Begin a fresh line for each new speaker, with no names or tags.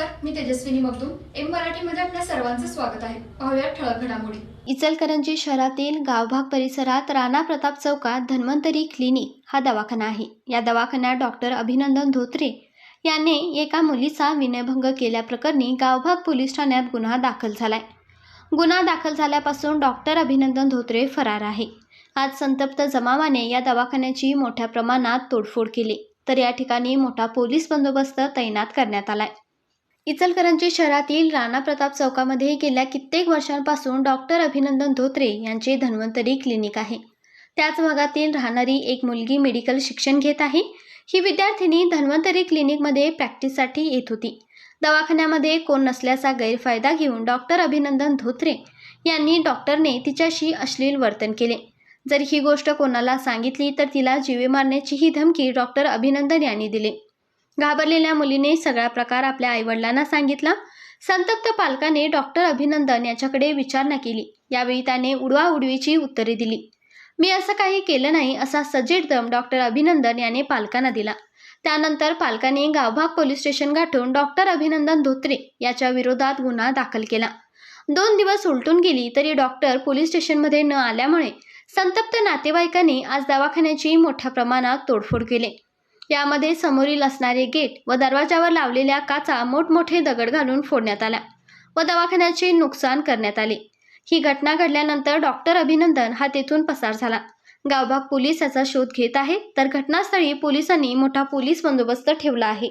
नमस्कार मी तेजस्विनी मगदूम. एम मराठीमध्ये आपल्या सर्वांचं स्वागत आहे. पाहूया ठळक घडामोडी.
इचलकरंजी शहरातील गावभाग परिसरात राणा प्रताप चौकात धन्वंतरी क्लिनिक हा दवाखाना आहे. या दवाखान्यात डॉक्टर अभिनंदन धोत्रे यांनी एका मुलीचा विनयभंग केल्याप्रकरणी गावभाग पोलीस ठाण्यात गुन्हा दाखल झालाय. गुन्हा दाखल झाल्यापासून डॉक्टर अभिनंदन धोत्रे फरार आहे. आज संतप्त जमावाने या दवाखान्याची मोठ्या प्रमाणात तोडफोड केली. तर या ठिकाणी मोठा पोलीस बंदोबस्त तैनात करण्यात आलाय. इचलकरंजी शहरातील राणा प्रताप चौकामध्ये गेल्या कित्येक वर्षांपासून डॉक्टर अभिनंदन धोत्रे यांचे धन्वंतरी क्लिनिक आहे. त्याच भागातील राहणारी एक मुलगी मेडिकल शिक्षण घेत आहे. ही विद्यार्थिनी धन्वंतरी क्लिनिकमध्ये प्रॅक्टिससाठी येत होती. दवाखान्यामध्ये कोण नसल्याचा गैरफायदा घेऊन डॉक्टर अभिनंदन धोत्रे यांनी डॉक्टरने तिच्याशी अश्लील वर्तन केले. जर ही गोष्ट कोणाला सांगितली तर तिला जीवे मारण्याचीही धमकी डॉक्टर अभिनंदन यांनी दिली. घाबरलेल्या मुलीने सगळा प्रकार आपल्या आईवडिलांना सांगितला. संतप्त पालकाने डॉक्टर अभिनंदन याच्याकडे विचारणा केली. यावेळी त्याने उडवाउडवीची उत्तरे दिली. मी असं काही केलं नाही असा सजेड दम डॉक्टर अभिनंदन याने पालकांना दिला. त्यानंतर पालकाने गावभाग पोलीस स्टेशन गाठून डॉक्टर अभिनंदन धोत्रे याच्या विरोधात गुन्हा दाखल केला. दोन दिवस उलटून गेली तरी डॉक्टर पोलीस स्टेशनमध्ये न आल्यामुळे संतप्त नातेवाईकांनी आज दवाखान्याची मोठ्या प्रमाणात तोडफोड केली. यामध्ये समोरील असणारे गेट व दरवाजावर लावलेल्या काचा मोठमोठे दगड घालून फोडण्यात आला व दवाखान्याचे नुकसान करण्यात आले. ही घटना घडल्यानंतर डॉक्टर अभिनंदन हा तेथून पसार झाला. गावभाग पोलीस याचा शोध घेत आहे तर घटनास्थळी पोलिसांनी मोठा पोलीस बंदोबस्त ठेवला आहे.